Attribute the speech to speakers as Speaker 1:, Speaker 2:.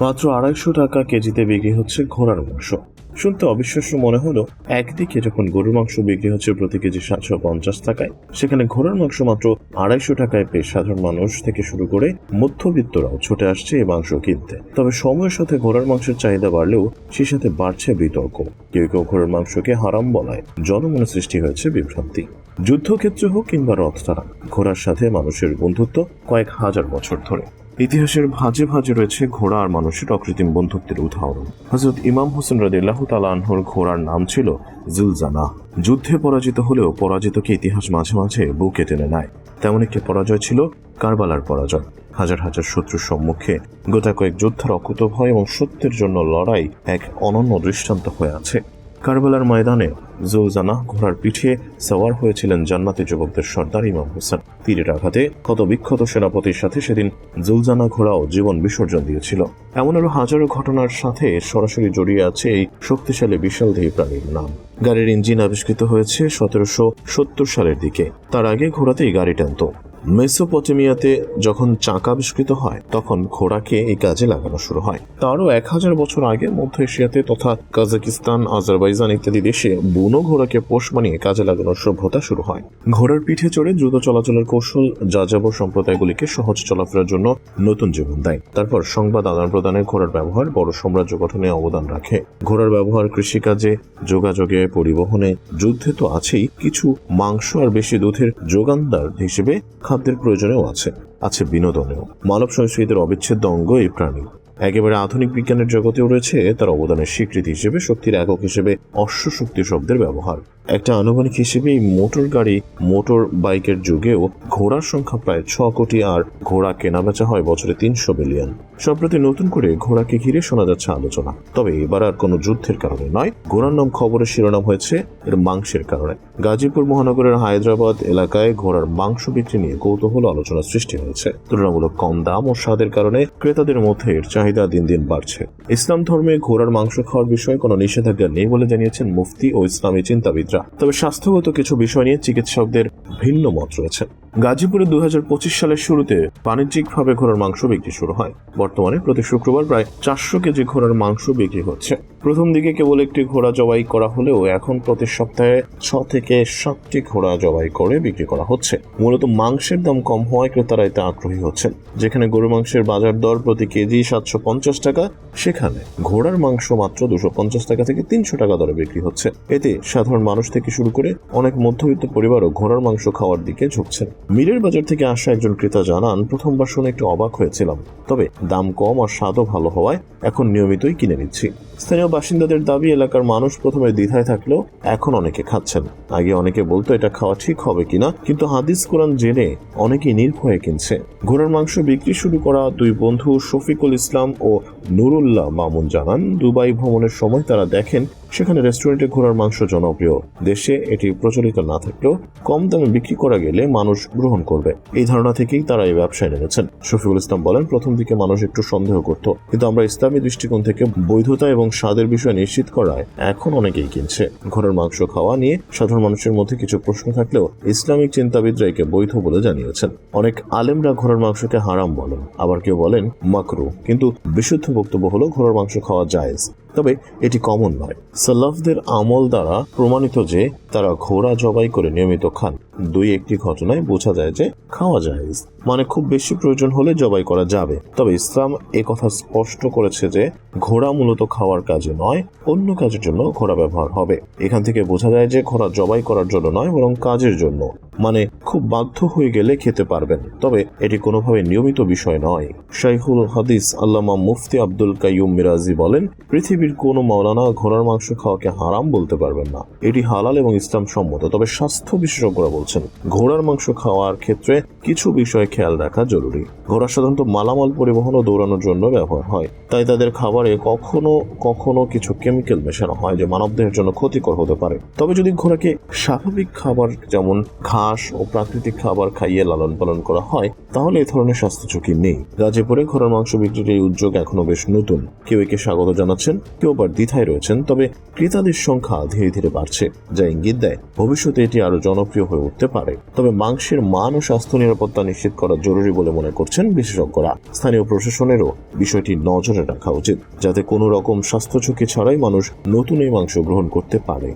Speaker 1: মাত্র আড়াইশো টাকা কেজিতে বিক্রি হচ্ছে ঘোড়ার মাংস। শুনতে অবিশ্বাস্য মনে হলো, একদিকে যখন গরুর মাংস বিক্রি হচ্ছে প্রতি কেজি সাতশো পঞ্চাশ টাকায়, সেখানে ঘোড়ার মাংস মাত্র আড়াইশো টাকায় পেয়ে সাধারণ মানুষ থেকে শুরু করে মধ্যবিত্তরাও ছুটে আসছে এই মাংস কিনতে। তবে সময়ের সাথে ঘোড়ার মাংসের চাহিদা বাড়লেও সে সাথে বাড়ছে বিতর্ক। কেউ কেউ ঘোড়ার মাংসকে হারাম বলায় জনমনে সৃষ্টি হয়েছে বিভ্রান্তি। যুদ্ধক্ষেত্র হোক কিংবা রথটানা ঘোড়ার সাথে মানুষের বন্ধুত্ব কয়েক হাজার বছর ধরে। ইতিহাসের ভাজে ভাজে রয়েছে ঘোড়া আর মানুষের অকৃত্রিম বন্ধুত্বের উদাহরণ। হজরত ইমাম হোসেন রাদিল্লাহ তালাহর ঘোড়ার নাম ছিল জুলজানা। যুদ্ধে পরাজিত হলেও পরাজিতকে ইতিহাস মাঝে মাঝে বুকে টেনে নেয়। তেমন একটি পরাজয় ছিল কারবালার পরাজয়। হাজার হাজার শত্রুর সম্মুখে গোটা কয়েক যোদ্ধার অকুতভয় এবং সত্যের জন্য লড়াই এক অনন্য দৃষ্টান্ত হয়ে আছে। কারবালার ময়দানে জুলজানা ঘোড়ার পিঠে সওয়ার হয়েছিলেন জান্নাতি যুবকদের সর্দার ইমাম হোসেন। তীরের আঘাতে কত বিখ্যাত সেনাপতির সাথে সেদিন জুলজানা ঘোড়াও জীবন বিসর্জন দিয়েছিল। এমন আরও হাজারো ঘটনার সাথে সরাসরি জড়িয়ে আছে এই শক্তিশালী বিশালদেহী প্রাণীর নাম। গাড়ির ইঞ্জিন আবিষ্কৃত হয়েছে সতেরোশো সত্তর সালের দিকে। তার আগে ঘোড়াতেই গাড়ি টানত। মেসোপটেমিয়াতে যখন চাকা আবিষ্কৃত হয়, তখন ঘোড়াকে এই কাজে লাগানো শুরু হয়। তারও এক হাজার বছর আগে মধ্য এশিয়াতে তথা কাজাকিস্তান, আজারবাইজান ইত্যাদি দেশে বুনো ঘোড়াকে পোষ মানিয়ে কাজে লাগানোর সভ্যতা শুরু হয়। ঘোড়ার পিঠে চড়ে দ্রুত চলাচলের কৌশল যাযাবর সম্প্রদায়গুলিকে সহজ চলাফেরার জন্য নতুন জীবন দেয়। তারপর সংবাদ আদান প্রদানে ঘোড়ার ব্যবহার বড় সাম্রাজ্য গঠনে অবদান রাখে। ঘোড়ার ব্যবহার কৃষিকাজে, যোগাযোগে, পরিবহনে যুদ্ধে তো আছেই। কিছু মাংস আর বেশি দুধের যোগানদার হিসেবে খাদ্যের প্রয়োজনেও আছে। আছে বিনোদনেও। মানব সংস্কৃতির অবিচ্ছেদ্য অঙ্গ এই প্রাণী। একেবারে আধুনিক বিজ্ঞানের জগতেও রয়েছে তার অবদানের স্বীকৃতি হিসেবে শক্তির একক হিসেবে অশ্ব শক্তি শব্দের ব্যবহার। একটা আনুমানিক হিসেবে মোটর গাড়ি মোটর বাইকের যুগেও ঘোড়ার সংখ্যা প্রায় ছ কোটি আর ঘোড়া কেনাবেচা হয় বছরে তিনশো বিলিয়ন সম্প্রতি নতুন করে ঘোড়াকে ঘিরে শোনা যাচ্ছে আলোচনা। তবে এবার আর কোনো যুদ্ধের কারণে নয়, ঘোড়ার নাম খবরের শিরোনাম হয়েছে এর মাংসের কারণে। গাজীপুর মহানগরের হায়দ্রাবাদ এলাকায় ঘোড়ার মাংস বিক্রি নিয়ে কৌতূহল আলোচনা সৃষ্টি হয়েছে। তুলনামূলক কম দাম ও স্বাদের কারণে ক্রেতাদের মধ্যে এর চাহিদা দিন দিন বাড়ছে। ইসলাম ধর্মে ঘোড়ার মাংস খাওয়ার বিষয়ে কোনো নিষেধাজ্ঞা নেই বলে জানিয়েছেন মুফতি ও ইসলামী চিন্তাবিদরা। তবে স্বাস্থ্যগত কিছু বিষয় নিয়ে চিকিৎসকদের ভিন্ন মত রয়েছে। গাজীপুরে দুই হাজার পঁচিশ সালের শুরুতে বাণিজ্যিকভাবে ঘোড়ার মাংস বিক্রি শুরু হয়। বর্তমানে প্রতি শুক্রবার প্রায় চারশো কেজি ঘোড়ার মাংস বিক্রি হচ্ছে। প্রথম দিকে কেবল একটি ঘোড়া জবাই করা হলেও এখন প্রতি সপ্তাহে ছ থেকে সাতটি ঘোড়া জবাই করে বিক্রি করা হচ্ছে। মূলত মাংসের দাম কম হওয়ায় ক্রেতারা এতে আগ্রহী হচ্ছেন। যেখানে গরু মাংসের বাজার দর প্রতি কেজি সাতশো পঞ্চাশ টাকা, সেখানে ঘোড়ার মাংস মাত্র দুশো পঞ্চাশ টাকা থেকে তিনশো টাকা দরে বিক্রি হচ্ছে। এতে সাধারণ মানুষ থেকে শুরু করে অনেক মধ্যবিত্ত পরিবারও ঘোড়ার মাংস খাওয়ার দিকে ঝুঁকছেন। মিলের বাজার থেকে আসা একজন ক্রেতা জানান প্রথমবার শুনে একটু অবাক হয়েছিলাম। তবে দাম কম আর স্বাদও ভালো হওয়ায় এখন নিয়মিতই কিনে নিচ্ছি। স্থানীয় বাসিন্দাদের দাবি, এলাকার মানুষ প্রথমে দ্বিধায় থাকলেও এখন অনেকে খাচ্ছেন। আগে অনেকে বলতো, এটা খাওয়া ঠিক হবে কিনা কিন্তু হাদিস কোরআন জেনে অনেকেই নির্ভয়ে কিনছে। ঘোড়ার মাংস বিক্রি শুরু করা দুই বন্ধু শফিকুল ইসলাম ও নুরুল্লাহ মামুন জানান, দুবাই ভ্রমণের সময় তারা দেখেন সেখানে রেস্টুরেন্টে ঘোড়ার মাংস জনপ্রিয়। দেশে এটি প্রচলিত না থাকলেও কম দামে বিক্রি করা গেলে মানুষ গ্রহণ করবে। এই ধারণা থেকেই তারা এই ব্যবসায় নেমেছেন। শফিকুল ইসলাম বলেন, প্রথম দিকে মানুষ একটু সন্দেহ করত। কিন্তু আমরা ইসলামী দৃষ্টিকোণ থেকে বৈধতা এবং স্বাদের বিষয় নিশ্চিত করায় এখন অনেকেই কিনছে। ঘোড়ার মাংস খাওয়া নিয়ে সাধারণ মানুষের মধ্যে কিছু প্রশ্ন থাকলেও ইসলামিক চিন্তাবিদরা একে বৈধ বলে জানিয়েছেন। অনেক আলেমরা ঘোড়ার মাংসকে হারাম বলেন। আবার কেউ বলেন, মাকরু। কিন্তু বিশুদ্ধ বক্তব্য হলো ঘোড়ার মাংস খাওয়া জায়েজ। তবে এটি কমন নয়। সাল্লাফদের আমল দ্বারা প্রমাণিত যে তারা ঘোড়া জবাই করে নিয়মিত খান। দুই একটি ঘটনায় বোঝা যায় যে খাওয়া যায় মানে খুব বেশি প্রয়োজন হলে জবাই করা যাবে। তবে ইসলাম কথা স্পষ্ট করেছে যে, ঘোড়া মূলত খাওয়ার কাজে নয়, অন্য কাজের জন্য ঘোড়া ব্যবহার হবে। এখান থেকে বোঝা যায় যে, ঘোড়া জবাই করার জন্য নয়, বরং কাজের জন্য। মানে খুব বাধ্য হয়ে গেলে খেতে পারবেন। তবে এটি কোনোভাবে নিয়মিত বিষয় নয়। শাইখুল হাদিস আল্লামা মুফতি আব্দুল কাইয়ুম মিরাজি বলেন, পৃথিবীর কোনো মাওলানা ঘোড়ার মাংস খাওয়াকে হারাম বলতে পারবেন না। এটি হালাল এবং ইসলাম সম্মত। তবে স্বাস্থ্য বিশেষজ্ঞরা বলছেন, ঘোড়ার মাংস খাওয়ার ক্ষেত্রে কিছু বিষয় খেয়াল রাখা জরুরি। ঘোড়া সাধারণত মালামাল পরিবহন ও দৌড়ানোর জন্য ব্যবহার হয়। তাই তাদের খাবারে কখনো কখনো কিছু কেমিক্যাল মেশানো হয় যে মানবদেহের জন্য ক্ষতিকর হতে পারে। তবে যদি ঘোড়াকে স্বাভাবিক খাবার যেমন ঘাস ও প্রাকৃতিক খাবার খাইয়ে লালন পালন করা হয়, তাহলে এ ধরনের স্বাস্থ্য ঝুঁকি নেই। গাজীপুরে ঘোড়ার মাংস বিক্রির এই উদ্যোগ এখনও বেশ নতুন। কেউ একে স্বাগত জানাচ্ছেন, কেউ আবার দ্বিধায় রয়েছেন, তবে ক্রেতাদের সংখ্যা ধীরে ধীরে বাড়ছে, যা ইঙ্গিত দেয় ভবিষ্যতে এটি আরও জনপ্রিয় হয়ে উঠতে পারে। তবে মাংসের মান ও স্বাস্থ্য নিরাপত্তা নিশ্চিত করা জরুরি বলে মনে করছেন বিশেষজ্ঞরা। স্থানীয় প্রশাসনেরও বিষয়টি নজরে রাখা উচিত, যাতে কোনো রকম স্বাস্থ্য ঝুঁকি ছাড়াই মানুষ নতুন এই মাংস গ্রহণ করতে পারে।